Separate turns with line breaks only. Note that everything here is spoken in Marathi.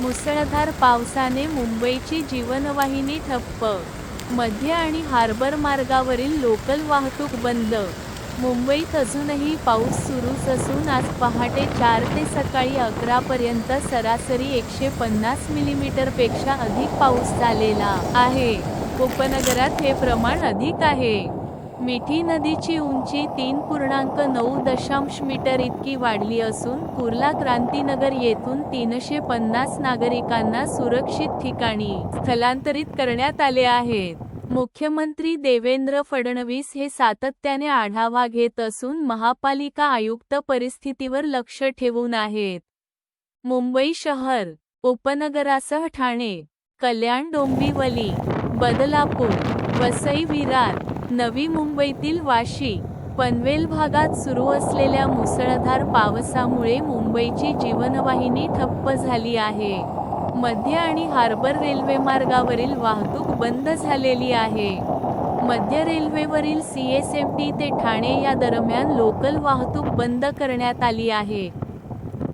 मुसळधार पावसाने मुंबईची जीवनवाहिनी ठप्प. मध्य आणि हार्बर मार्गावरील लोकल वाहतूक बंद. मुंबईत अजूनही पाऊस सुरूच असून आज पहाटे चार ते सकाळी अकरापर्यंत सरासरी एकशे पन्नास मिलीमीटरपेक्षा अधिक पाऊस झालेला आहे. उपनगरात हे प्रमाण अधिक आहे. मिठी नदीची उंची तीन पूर्णांक नऊ दशांश मीटर इतकी वाढली असून कुर्ला क्रांतीनगर येथून तीनशे पन्नास नागरिकांना सुरक्षित ठिकाणी स्थलांतरित करण्यात आले आहेत. मुख्यमंत्री देवेंद्र फडणवीस हे सातत्याने आढावा घेत असून महापालिका आयुक्त परिस्थितीवर लक्ष ठेवून आहेत. मुंबई शहर उपनगरासह ठाणे कल्याण डोंबिवली बदलापूर वसई विरार नवी मुंबईतील वाशी पनवेल भागात सुरू असलेल्या मुसळधार पावसामुळे मुंबईची जीवनवाहिनी ठप्प झाली आहे. मध्य आणि हार्बर रेल्वे मार्गावरील वाहतूक बंद झालेली आहे. मध्य रेल्वेवरील सी एस एम टी ते ठाणे या दरम्यान लोकल वाहतूक बंद करण्यात आली आहे.